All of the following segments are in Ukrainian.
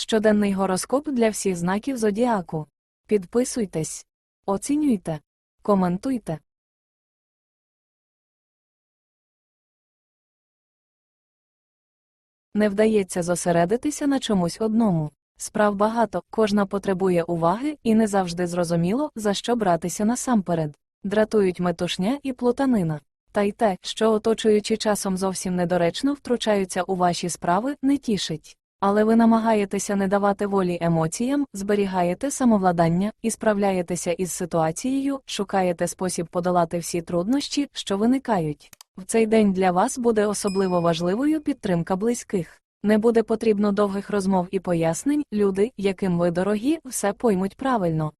Щоденний гороскоп для всіх знаків зодіаку. Підписуйтесь, оцінюйте, коментуйте. Не вдається зосередитися на чомусь одному. Справ багато, кожна потребує уваги і не завжди зрозуміло, за що братися насамперед. Дратують метушня і плутанина. Та й те, що оточуючи часом зовсім недоречно втручаються у ваші справи, не тішить. Але ви намагаєтеся не давати волі емоціям, зберігаєте самовладання і справляєтеся із ситуацією, шукаєте спосіб подолати всі труднощі, що виникають. В цей день для вас буде особливо важливою підтримка близьких. Не буде потрібно довгих розмов і пояснень, люди, яким ви дорогі, все поймуть правильно.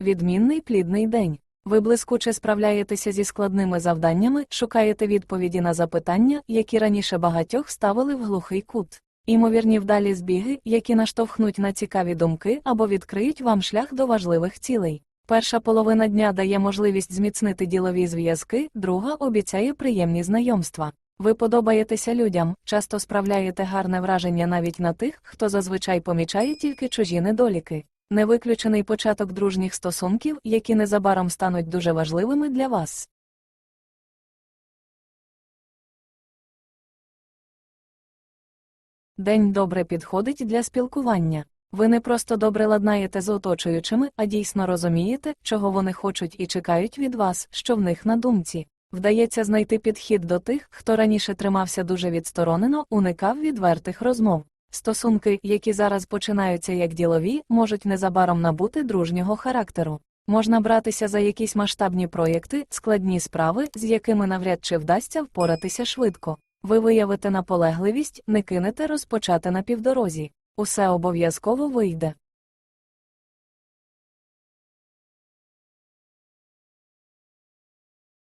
Відмінний плідний день. Ви блискуче справляєтеся зі складними завданнями, шукаєте відповіді на запитання, які раніше багатьох ставили в глухий кут. Імовірні вдалі збіги, які наштовхнуть на цікаві думки або відкриють вам шлях до важливих цілей. Перша половина дня дає можливість зміцнити ділові зв'язки, друга обіцяє приємні знайомства. Ви подобаєтеся людям, часто справляєте гарне враження навіть на тих, хто зазвичай помічає тільки чужі недоліки. Невиключений початок дружніх стосунків, які незабаром стануть дуже важливими для вас. День добре підходить для спілкування. Ви не просто добре ладнаєте з оточуючими, а дійсно розумієте, чого вони хочуть і чекають від вас, що в них на думці. Вдається знайти підхід до тих, хто раніше тримався дуже відсторонено, уникав відвертих розмов. Стосунки, які зараз починаються як ділові, можуть незабаром набути дружнього характеру. Можна братися за якісь масштабні проєкти, складні справи, з якими навряд чи вдасться впоратися швидко. Ви виявите наполегливість, не кинете розпочати на півдорозі. Усе обов'язково вийде.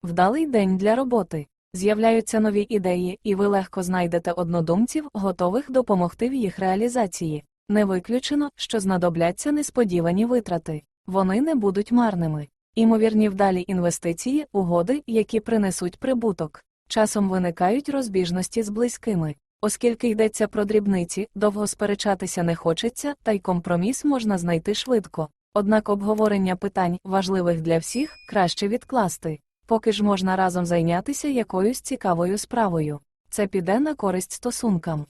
Вдалий день для роботи. З'являються нові ідеї, і ви легко знайдете однодумців, готових допомогти в їх реалізації. Не виключено, що знадобляться несподівані витрати. Вони не будуть марними. Імовірні вдалі інвестиції, угоди, які принесуть прибуток. Часом виникають розбіжності з близькими. Оскільки йдеться про дрібниці, довго сперечатися не хочеться, та й компроміс можна знайти швидко. Однак обговорення питань, важливих для всіх, краще відкласти. Поки ж можна разом зайнятися якоюсь цікавою справою. Це піде на користь стосункам.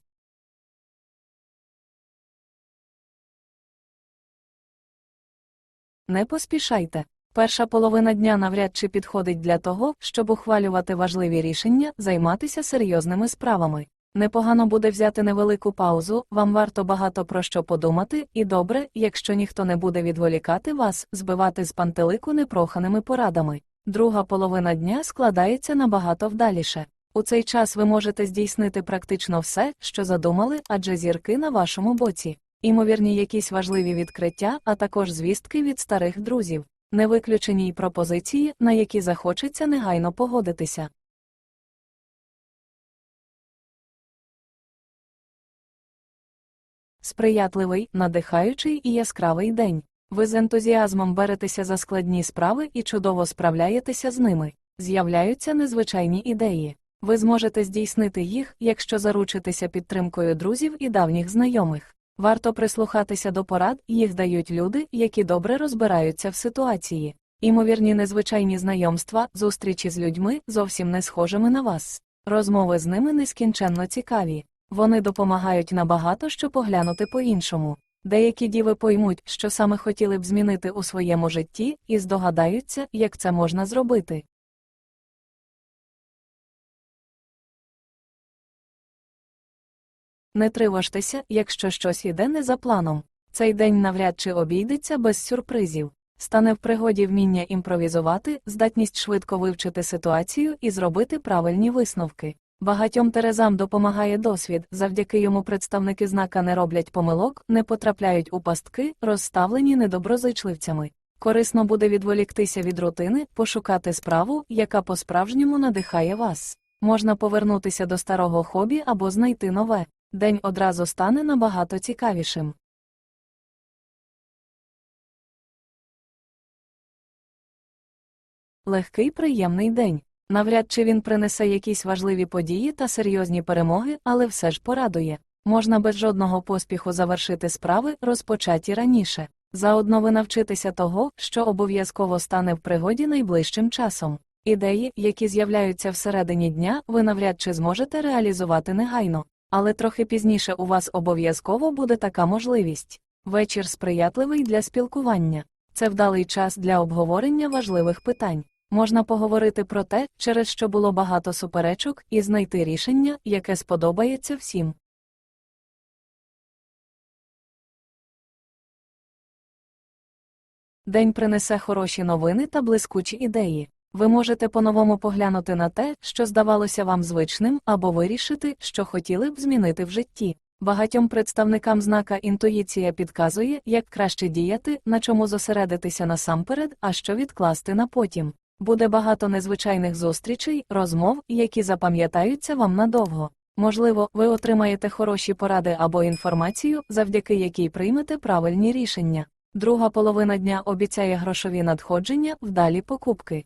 Не поспішайте. Перша половина дня навряд чи підходить для того, щоб ухвалювати важливі рішення, займатися серйозними справами. Непогано буде взяти невелику паузу, вам варто багато про що подумати, і добре, якщо ніхто не буде відволікати вас, збивати з пантелику непроханими порадами. Друга половина дня складається набагато вдаліше. У цей час ви можете здійснити практично все, що задумали, адже зірки на вашому боці. Імовірні якісь важливі відкриття, а також звістки від старих друзів, не виключені й пропозиції, на які захочеться негайно погодитися. Сприятливий, надихаючий і яскравий день. Ви з ентузіазмом беретеся за складні справи і чудово справляєтеся з ними. З'являються незвичайні ідеї. Ви зможете здійснити їх, якщо заручитеся підтримкою друзів і давніх знайомих. Варто прислухатися до порад, їх дають люди, які добре розбираються в ситуації. Імовірні незвичайні знайомства, зустрічі з людьми, зовсім не схожими на вас. Розмови з ними нескінченно цікаві. Вони допомагають набагато що поглянути по-іншому. Деякі діви поймуть, що саме хотіли б змінити у своєму житті, і здогадаються, як це можна зробити. Не тривожтеся, якщо щось іде не за планом. Цей день навряд чи обійдеться без сюрпризів. Стане в пригоді вміння імпровізувати, здатність швидко вивчити ситуацію і зробити правильні висновки. Багатьом терезам допомагає досвід, завдяки йому представники знака не роблять помилок, не потрапляють у пастки, розставлені недоброзичливцями. Корисно буде відволіктися від рутини, пошукати справу, яка по-справжньому надихає вас. Можна повернутися до старого хобі або знайти нове. День одразу стане набагато цікавішим. Легкий приємний день. Навряд чи він принесе якісь важливі події та серйозні перемоги, але все ж порадує. Можна без жодного поспіху завершити справи, розпочаті раніше. Заодно ви навчитеся того, що обов'язково стане в пригоді найближчим часом. Ідеї, які з'являються всередині дня, ви навряд чи зможете реалізувати негайно, але трохи пізніше у вас обов'язково буде така можливість. Вечір сприятливий для спілкування. Це вдалий час для обговорення важливих питань. Можна поговорити про те, через що було багато суперечок, і знайти рішення, яке сподобається всім. День принесе хороші новини та блискучі ідеї. Ви можете по-новому поглянути на те, що здавалося вам звичним, або вирішити, що хотіли б змінити в житті. Багатьом представникам знака інтуїція підказує, як краще діяти, на чому зосередитися насамперед, а що відкласти на потім. Буде багато незвичайних зустрічей, розмов, які запам'ятаються вам надовго. Можливо, ви отримаєте хороші поради або інформацію, завдяки якій приймете правильні рішення. Друга половина дня обіцяє грошові надходження, вдалі покупки.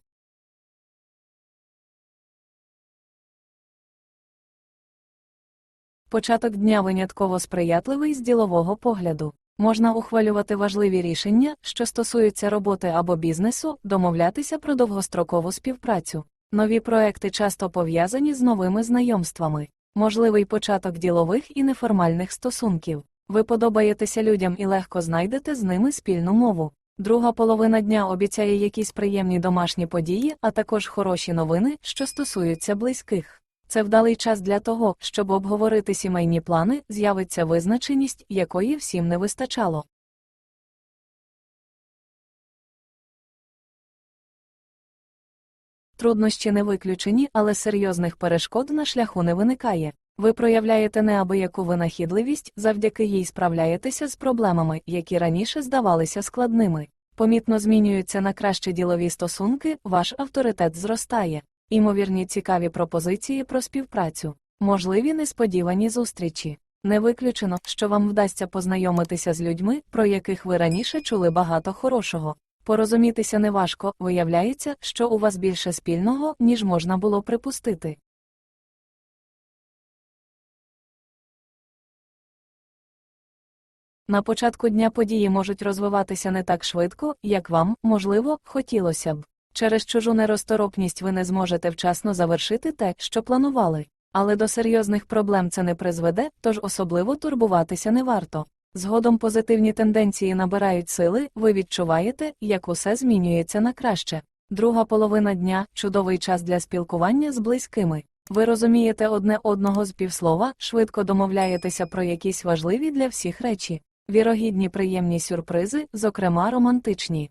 Початок дня винятково сприятливий з ділового погляду. Можна ухвалювати важливі рішення, що стосуються роботи або бізнесу, домовлятися про довгострокову співпрацю. Нові проекти часто пов'язані з новими знайомствами, можливий початок ділових і неформальних стосунків. Ви подобаєтеся людям і легко знайдете з ними спільну мову. Друга половина дня обіцяє якісь приємні домашні події, а також хороші новини, що стосуються близьких. Це вдалий час для того, щоб обговорити сімейні плани, з'явиться визначеність, якої всім не вистачало. Труднощі не виключені, але серйозних перешкод на шляху не виникає. Ви проявляєте неабияку винахідливість, завдяки їй справляєтеся з проблемами, які раніше здавалися складними. Помітно змінюються на краще ділові стосунки, ваш авторитет зростає. Імовірні цікаві пропозиції про співпрацю, можливі несподівані зустрічі. Не виключено, що вам вдасться познайомитися з людьми, про яких ви раніше чули багато хорошого. Порозумітися неважко, виявляється, що у вас більше спільного, ніж можна було припустити. На початку дня події можуть розвиватися не так швидко, як вам, можливо, хотілося б. Через чужу неросторопність ви не зможете вчасно завершити те, що планували. Але до серйозних проблем це не призведе, тож особливо турбуватися не варто. Згодом позитивні тенденції набирають сили, ви відчуваєте, як усе змінюється на краще. Друга половина дня чудовий час для спілкування з близькими. Ви розумієте одне одного з півслова, швидко домовляєтеся про якісь важливі для всіх речі. Вірогідні приємні сюрпризи, зокрема романтичні.